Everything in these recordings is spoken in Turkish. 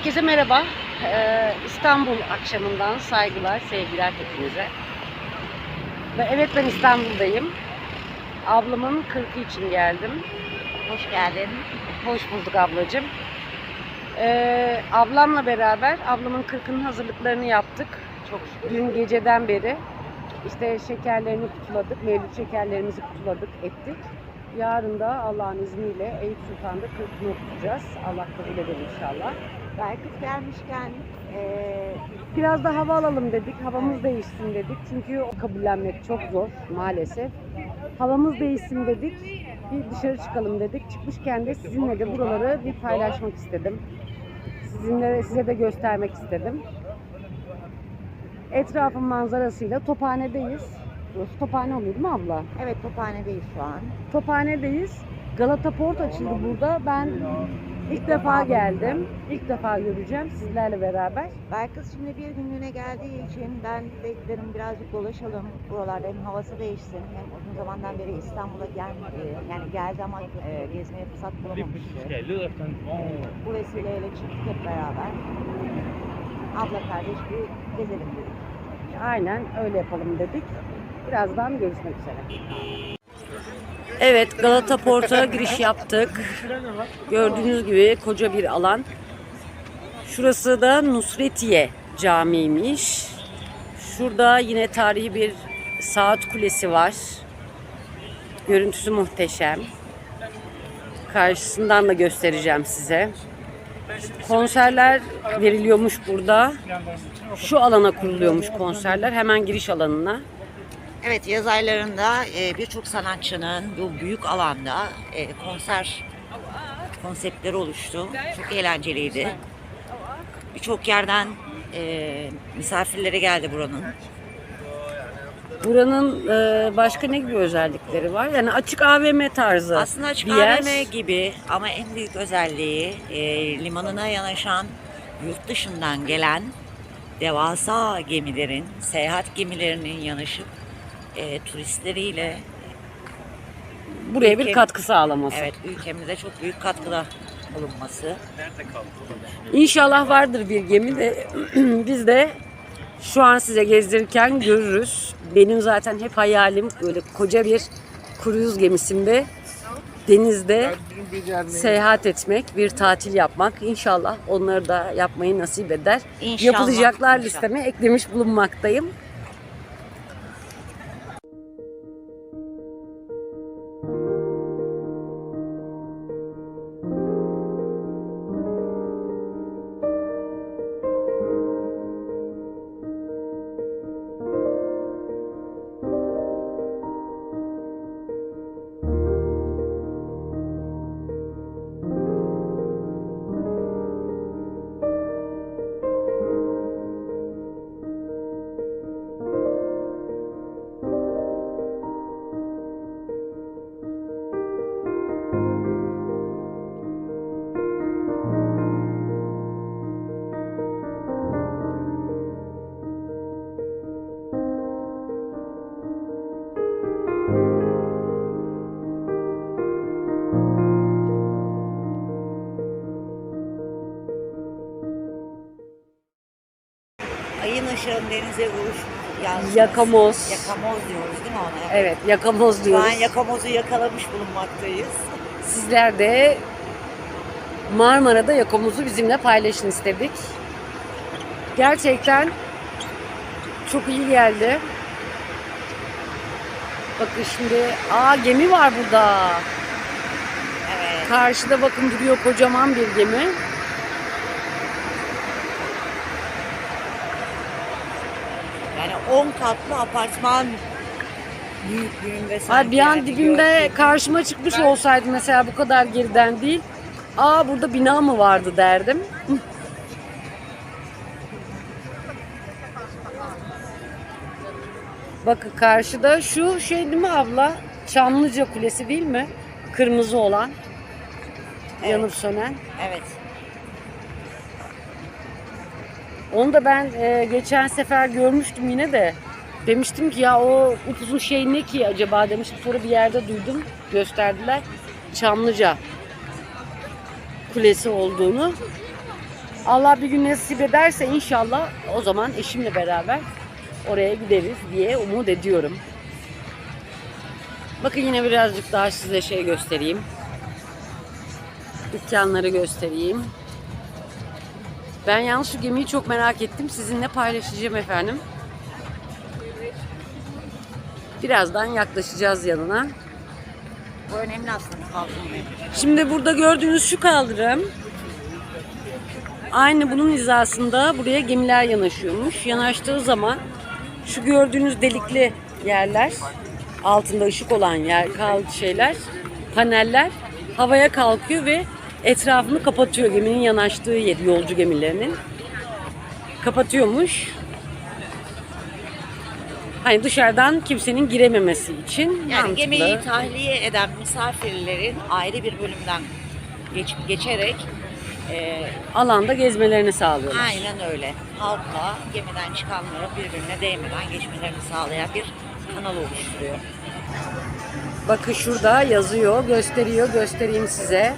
Herkese merhaba. Ee, İstanbul akşamından saygılar, sevgiler hepinize. Ve evet ben İstanbul'dayım. Ablamın 40'ı için geldim. Hoş geldin. Hoş bulduk ablacığım. Ee, ablamla beraber ablamın 40'ının hazırlıklarını yaptık. Çok dün geceden beri işte şekerlerini kutuladık, mevlüt şekerlerimizi kutuladık, ettik. Yarın da Allah'ın izniyle Eyüp Sultan'da 40'ını okutacağız. Allah kabul eder inşallah. Belkıs gelmişken eee Biraz da hava alalım dedik, havamız değişsin dedik. Çünkü o kabullenmek çok zor maalesef. Havamız değişsin dedik, bir dışarı çıkalım dedik. Çıkmışken de sizinle de buraları bir paylaşmak istedim. Sizinle size de göstermek istedim. Etrafın manzarasıyla Tophane'deyiz. Burası Tophane oluyor değil mi abla? evet Tophane'deyiz şu an. Tophane'deyiz. Galata Port açıldı burada. Ben ilk defa geldim. İlk defa göreceğim sizlerle beraber. Belkıs şimdi bir günlüğüne geldiği için ben de dedim birazcık dolaşalım buralarda hem havası değişsin hem uzun zamandan beri İstanbul'a gelmedi. Yani geldi ama eee, gezmeye fırsat bulamamıştı. Bu vesileyle çıktık hep beraber. Abla kardeş bir gezelim dedik. Aynen öyle yapalım dedik. Birazdan görüşmek üzere. Evet Galata Port'a giriş yaptık. Gördüğünüz gibi koca bir alan. Şurası da Nusretiye Camii'ymiş. Şurada yine tarihi bir saat kulesi var. Görüntüsü muhteşem. Karşısından da göstereceğim size. Konserler veriliyormuş burada. Şu alana kuruluyormuş konserler. Hemen giriş alanına. Evet yaz aylarında e, birçok sanatçının bu büyük alanda e, konser konseptleri oluştu. Çok eğlenceliydi. Birçok yerden e, misafirlere geldi buranın. Buranın e, başka ne gibi özellikleri var? Yani açık AVM tarzı Aslında açık bir yer. AVM gibi ama en büyük özelliği e, limanına yanaşan yurt dışından gelen devasa gemilerin, seyahat gemilerinin yanışıp e, turistleriyle Buraya bir ülke- katkı sağlaması. evet ülkemize çok büyük katkıda bulunması. İnşallah vardır bir gemi de biz de şu an size gezdirirken görürüz. Benim zaten hep hayalim böyle koca bir kruz gemisinde denizde seyahat etmek, bir tatil yapmak. İnşallah onları da yapmayı nasip eder. İnşallah, Yapılacaklar inşallah. listeme eklemiş bulunmaktayım. Işığın denize vuruş yansıması. Yakamoz. Yakamoz diyoruz değil mi ona? Evet, yakamoz Şu an diyoruz. yakamozu yakalamış bulunmaktayız. Sizler de Marmara'da yakomuzu bizimle paylaşın istedik. Gerçekten çok iyi geldi. Bakın şimdi, aa gemi var burada. Evet. Karşıda bakın duruyor kocaman bir gemi. Yani 10 katlı apartman büyüklüğünde sanki. bir an yani dibimde karşıma çıkmış olsaydı mesela bu kadar geriden değil. Aa burada bina mı vardı derdim. Bakın karşıda şu şey değil mi abla? Çamlıca Kulesi değil mi? Kırmızı olan. Yanıp sönen. Evet. Onu da ben e, geçen sefer görmüştüm yine de. Demiştim ki ya o upuzun şey ne ki acaba demiştim. Sonra bir yerde duydum. Gösterdiler. Çamlıca Kulesi olduğunu. Allah bir gün nasip ederse inşallah o zaman eşimle beraber oraya gideriz diye umut ediyorum. Bakın yine birazcık daha size şey göstereyim. Dükkanları göstereyim. Ben yalnız şu gemiyi çok merak ettim. Sizinle paylaşacağım efendim. Birazdan yaklaşacağız yanına. Bu önemli aslında kalkınmayı. Şimdi burada gördüğünüz şu kaldırım aynı bunun hizasında buraya gemiler yanaşıyormuş. Yanaştığı zaman şu gördüğünüz delikli yerler altında ışık olan yer kal şeyler paneller havaya kalkıyor ve etrafını kapatıyor geminin yanaştığı yer yolcu gemilerinin kapatıyormuş. Hani dışarıdan kimsenin girememesi için Yani mantıklı. gemiyi tahliye eden misafirlerin ayrı bir bölümden geç, geçerek e, alanda gezmelerini sağlıyorlar. aynen öyle halkla gemiden çıkanların birbirine değmeden geçmelerini sağlayan bir kanal oluşturuyor. Bakın şurada yazıyor, gösteriyor, göstereyim size.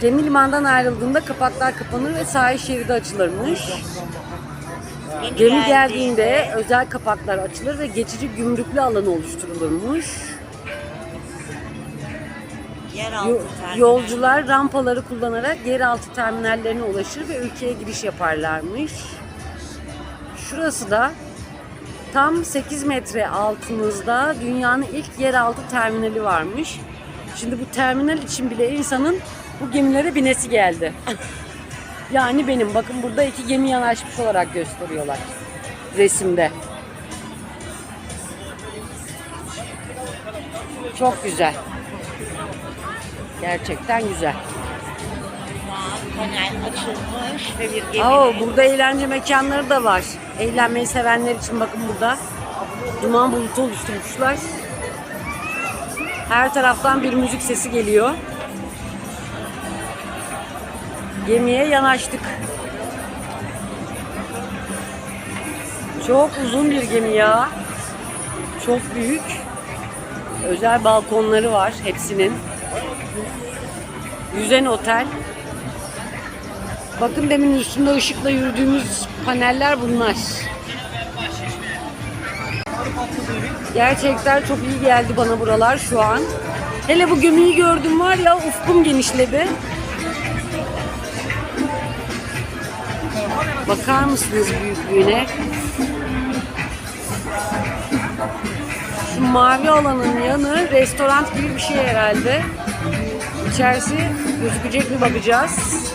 Gemi limandan ayrıldığında kapaklar kapanır ve sahil şeridi açılırmış. Gemi geldiğinde özel kapaklar açılır ve geçici gümrüklü alan oluşturulurmuş. Yo- Yolcular rampaları kullanarak yeraltı terminallerine ulaşır ve ülkeye giriş yaparlarmış. Şurası da tam 8 metre altımızda dünyanın ilk yeraltı terminali varmış. Şimdi bu terminal için bile insanın bu gemilere binesi geldi. yani benim bakın burada iki gemi yanaşmış olarak gösteriyorlar resimde. Çok güzel. Gerçekten güzel. Oo, burada eğlence mekanları da var. Eğlenmeyi sevenler için bakın burada. Duman bulutu oluşturmuşlar. Her taraftan bir müzik sesi geliyor. Gemiye yanaştık. Çok uzun bir gemi ya. Çok büyük. Özel balkonları var hepsinin. Yüzen otel. Bakın demin üstünde ışıkla yürüdüğümüz paneller bunlar. Gerçekten çok iyi geldi bana buralar şu an. Hele bu gemiyi gördüm var ya ufkum genişledi. Bakar mısınız büyüklüğüne? Şu mavi alanın yanı restoran gibi bir şey herhalde. İçerisi gözükecek mi bakacağız.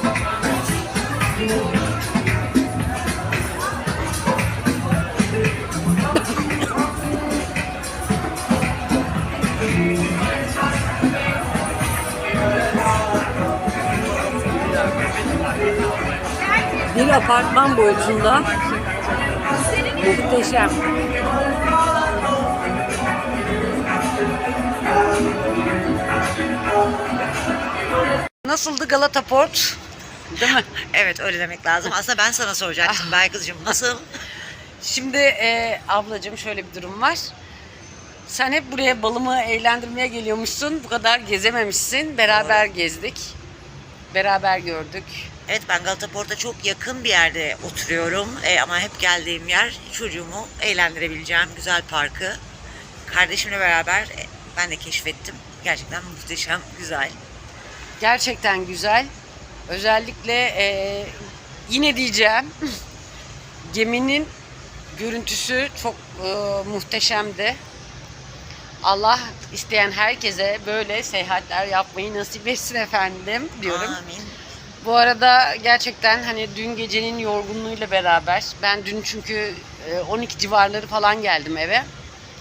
Bir apartman boyutunda muhteşem. Nasıldı Galata Port? Değil mi? Evet öyle demek lazım. Aslında ben sana soracaktım Belkız'cığım. Nasıl? Şimdi e, ablacığım şöyle bir durum var. Sen hep buraya balımı eğlendirmeye geliyormuşsun. Bu kadar gezememişsin. Beraber gezdik. Beraber gördük. Evet ben Galata Port'a çok yakın bir yerde oturuyorum. E, ama hep geldiğim yer çocuğumu eğlendirebileceğim güzel parkı. Kardeşimle beraber e, ben de keşfettim. Gerçekten muhteşem, güzel. Gerçekten güzel. Özellikle e, yine diyeceğim geminin görüntüsü çok e, muhteşemdi. Allah isteyen herkese böyle seyahatler yapmayı nasip etsin efendim diyorum. Amin. Bu arada gerçekten hani dün gecenin yorgunluğuyla beraber ben dün çünkü e, 12 civarları falan geldim eve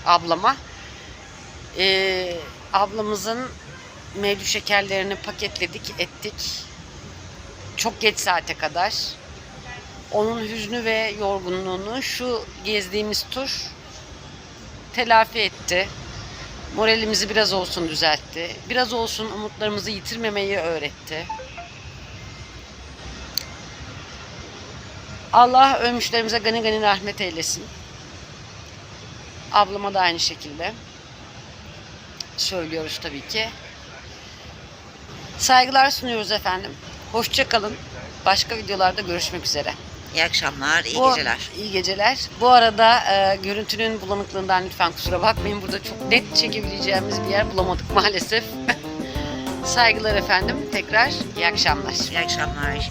ablama. E, ablamızın mevlüt şekerlerini paketledik ettik. Çok geç saate kadar. Onun hüznü ve yorgunluğunu şu gezdiğimiz tur telafi etti. Moralimizi biraz olsun düzeltti. Biraz olsun umutlarımızı yitirmemeyi öğretti. Allah ölmüşlerimize gani gani rahmet eylesin. Ablama da aynı şekilde. Söylüyoruz tabii ki. Saygılar sunuyoruz efendim. Hoşça kalın. Başka videolarda görüşmek üzere. İyi akşamlar, iyi Bu- geceler. İyi geceler. Bu arada e, görüntünün bulanıklığından lütfen kusura bakmayın. Burada çok net çekebileceğimiz bir yer bulamadık maalesef. Saygılar efendim. Tekrar iyi akşamlar. İyi akşamlar.